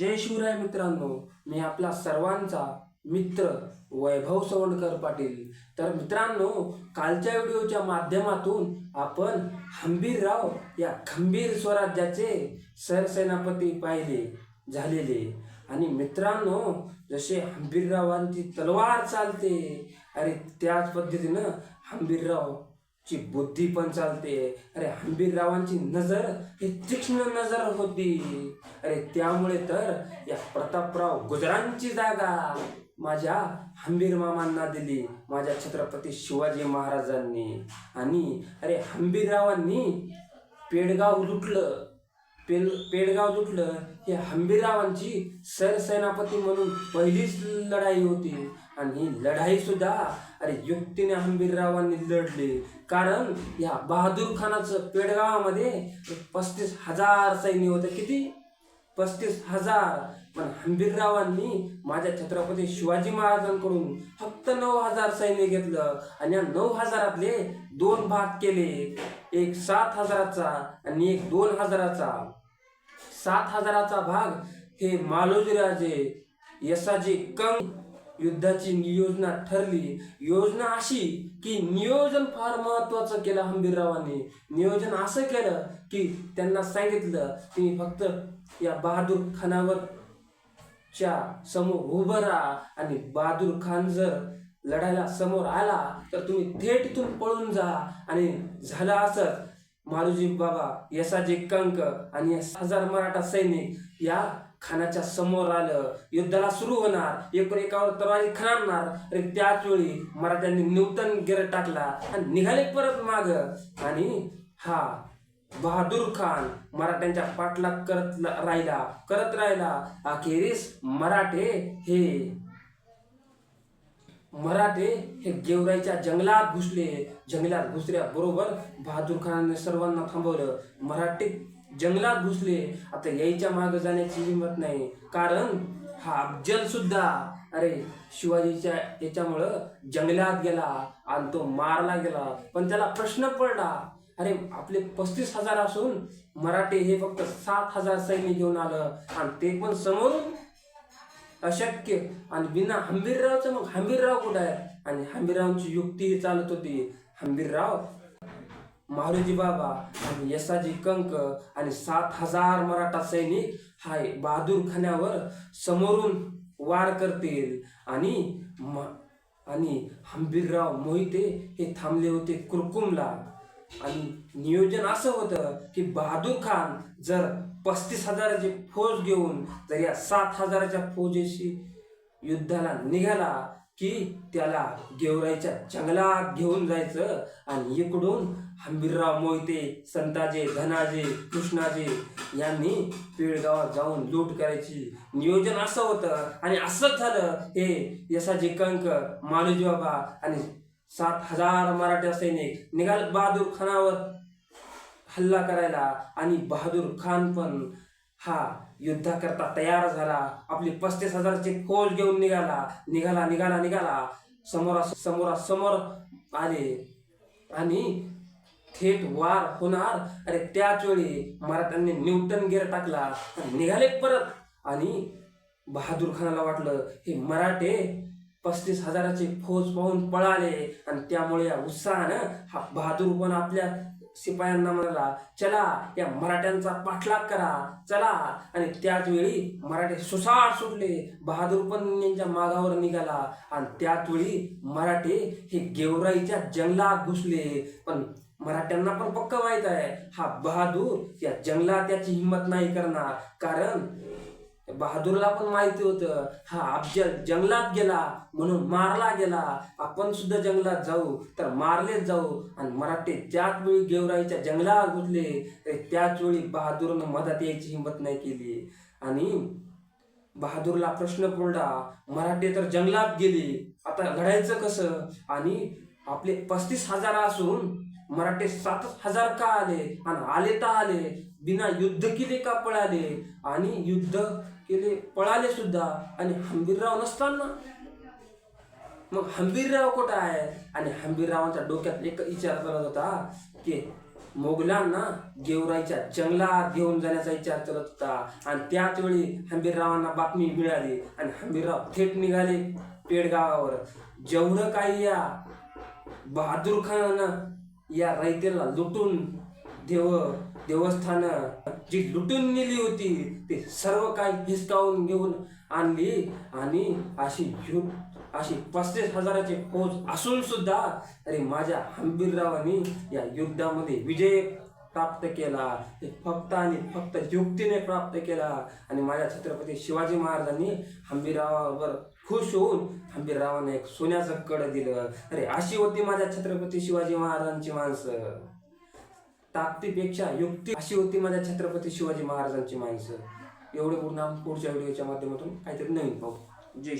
जय शिवराय मित्रांनो मी आपला सर्वांचा मित्र वैभव सवंडकर पाटील. तर मित्रांनो कालच्या व्हिडिओच्या माध्यमातून आपण हंबीरराव या खंबीर स्वराज्याचे सरसेनापती पाहिले झालेले. आणि मित्रांनो जसे हंबीररावांची तलवार चालते अरे त्याच पद्धतीनं हंबीरराव ची बुद्धी पण चालते. अरे हंबीररावांची नजर ही तीक्ष्ण नजर होती. अरे त्यामुळे तर या प्रतापराव गुजरांची जागा माझ्या हंबीर मामांना दिली माझ्या छत्रपती शिवाजी महाराजांनी. आणि अरे हंबीररावांनी पेडगाव लुटलं. पेल पेडगाव लुटलं. हे हंबीररावांची सरसेनापती म्हणून पहिलीच लढाई होती. आणि ही लढाई सुद्धा अरे युक्तीने हंबीररावांनी लढले. कारण या बहादूर खानाचं पेडगावामध्ये पस्तीस हजार सैन्य होतं. किती? पस्तीस हजार. पण हंबीररावांनी माझ्या छत्रपती शिवाजी महाराजांकडून फक्त नऊ हजार सैन्य घेतलं आणि या नऊ हजारातले दोन भाग केले. एक सात हजाराचा आणि एक दोन हजाराचा. सात हजाराचा भाग हे मालोजीराजे यसाजी कंग युद्धाची योजना ठरली. योजना अशी की नियोजन फार महत्वाचं केलं हंबीररावांनी. नियोजन असं केलं की त्यांना सांगितलं की फक्त या बहादूर खानावर च्या समोर उभं राहा आणि बहादूर खान जर लढायला समोर आला तर तुम्ही थेट इथून पळून जा आणि झालं असत मारुजी बाबा यसाजी कंक आणि हजार मराठा सैनिक या खानाच्या समोर आलं. युद्धाला सुरू होणार. एकूण एकावर तरारी खणारणार. आणि त्याच वेळी मराठ्यांनी न्यूटन गिर टाकला आणि निघाले परत माग. आणि हा बहादूर खान मराठ्यांच्या पाठलाग करत राहिला. करत राहिला. अखेरीस मराठे हे मराठे हे गेवराईच्या जंगलात घुसले. जंगलात घुसल्याबरोबर बहादूर खानाने सर्वांना थांबवलं. मराठी जंगलात घुसले. आता यायच्या मागे जाण्याची हिंमत नाही. कारण हा अफजल सुद्धा अरे शिवाजीच्या याच्यामुळं जंगलात गेला आणि तो मारला गेला. पण त्याला प्रश्न पडला अरे आपले पस्तीस हजार असून मराठे हे फक्त सात हजार सैन्य घेऊन आलं आणि ते पण समोरून अशक्य आणि बिना हंबीररावचं मग हंबीरराव कुठं आहे? आणि हंबीररावची युक्ती चालत होती. हंबीरराव मारुजी बाबा आणि यसाजी कंक आणि सात हजार मराठा सैनिक हाय बहादूर खाण्यावर समोरून वार करतील. आणि आणि हंबीरराव मोहिते हे थांबले होते कुरकुमला. आणि नियोजन असं होतं की बहादूर खान जर पस्तीस हजाराची फौज घेऊन जर या सात हजाराच्या फौजेशी युद्धाला निघाला की त्याला गेवराईच्या जंगलात घेऊन जायचं आणि इकडून हंबीरराव मोहिते संताजे धनाजे कृष्णाजे यांनी पेडगावात जाऊन लूट करायची नियोजन असं होतं आणि असंच झालं हे यशाजी कंक मालूजी बाबा आणि सात हजार मराठा सैनिक निघाल बहादूर खानावर हल्ला करायला आणि बहादूर खान पण हा युद्धाकरता तयार झाला. आपली पस्तीस हजारची फौज घेऊन निघाला. निघाला निघाला निघाला. समोरा समोरा समोर आले. आणि थेट वार होणार. अरे त्याच वेळी मराठ्यांनी न्यूटन गेअर टाकला निघाले परत. आणि बहादूर खानाला वाटलं हे मराठे पस्तीस हजाराची फौज पाहून पळाले. आणि त्यामुळे या उत्साहानं हा बहादूर पण आपल्या शिपायांना म्हणाला चला या मराठ्यांचा पाठलाग करा चला. आणि त्याच वेळी मराठे सुसाट सुटले. बहादूर पण यांच्या मागावर निघाला. आणि त्याच वेळी मराठे हे गेवराईच्या जंगलात घुसले. पण मराठ्यांना पण पक्क माहीत आहे हा बहादूर या जंगलात त्याची हिंमत नाही करणार. कारण बहादूरला पण माहिती होतं. हा अफजल जंगलात गेला म्हणून मारला गेला. आपण सुद्धा जंगलात जाऊ तर मारलेच जाऊ. आणि मराठे ज्याच वेळी गेवराईच्या जंगलात घुसले तर त्याच वेळी बहादूरनं मदत यायची हिंमत नाही केली. आणि बहादूरला प्रश्न पडला मराठे तर जंगलात गेले आता घडायचं कसं? आणि आपले पस्तीस हजार असून मराठे सात हजार का आले? आणि आले तर आले. बिना युद्ध केले का पळाले? आणि युद्ध केले पळाले सुद्धा. आणि हंबीरराव नसताना. मग हंबीरराव कुठं आहे? आणि हंबीररावांच्या डोक्यात एक विचार करत होता की मोगलांना गेवराईच्या जंगलात घेऊन जाण्याचा विचार करत होता. आणि त्याच वेळी हंबीररावांना बातमी मिळाली. आणि हंबीरराव थेट निघाले पेडगावावर. जेवढं काही या बहादूर खान या रयतेला लुटून देव देवस्थान जी लुटून नेली होती ते सर्व काही हिसकावून घेऊन आणली आणि अशी युद्ध अशी पस्तीस हजाराची फौज असून सुद्धा अरे माझ्या हंबीररावांनी या युद्धामध्ये विजय प्राप्त केला. हे फक्त आणि फक्त युक्तीने प्राप्त केला. आणि माझ्या छत्रपती शिवाजी महाराजांनी हंबीररावावर खुश होऊन हंबीररावांना एक सोन्याचं कड दिलं. अरे अशी होती माझ्या छत्रपती शिवाजी महाराजांची माणसं. ताकदीपेक्षा युक्ती अशी होती माझ्या छत्रपती शिवाजी महाराजांची माणसं. एवढे पूर्ण पुढच्या व्हिडिओच्या माध्यमातून काहीतरी नवीन पाहू. जय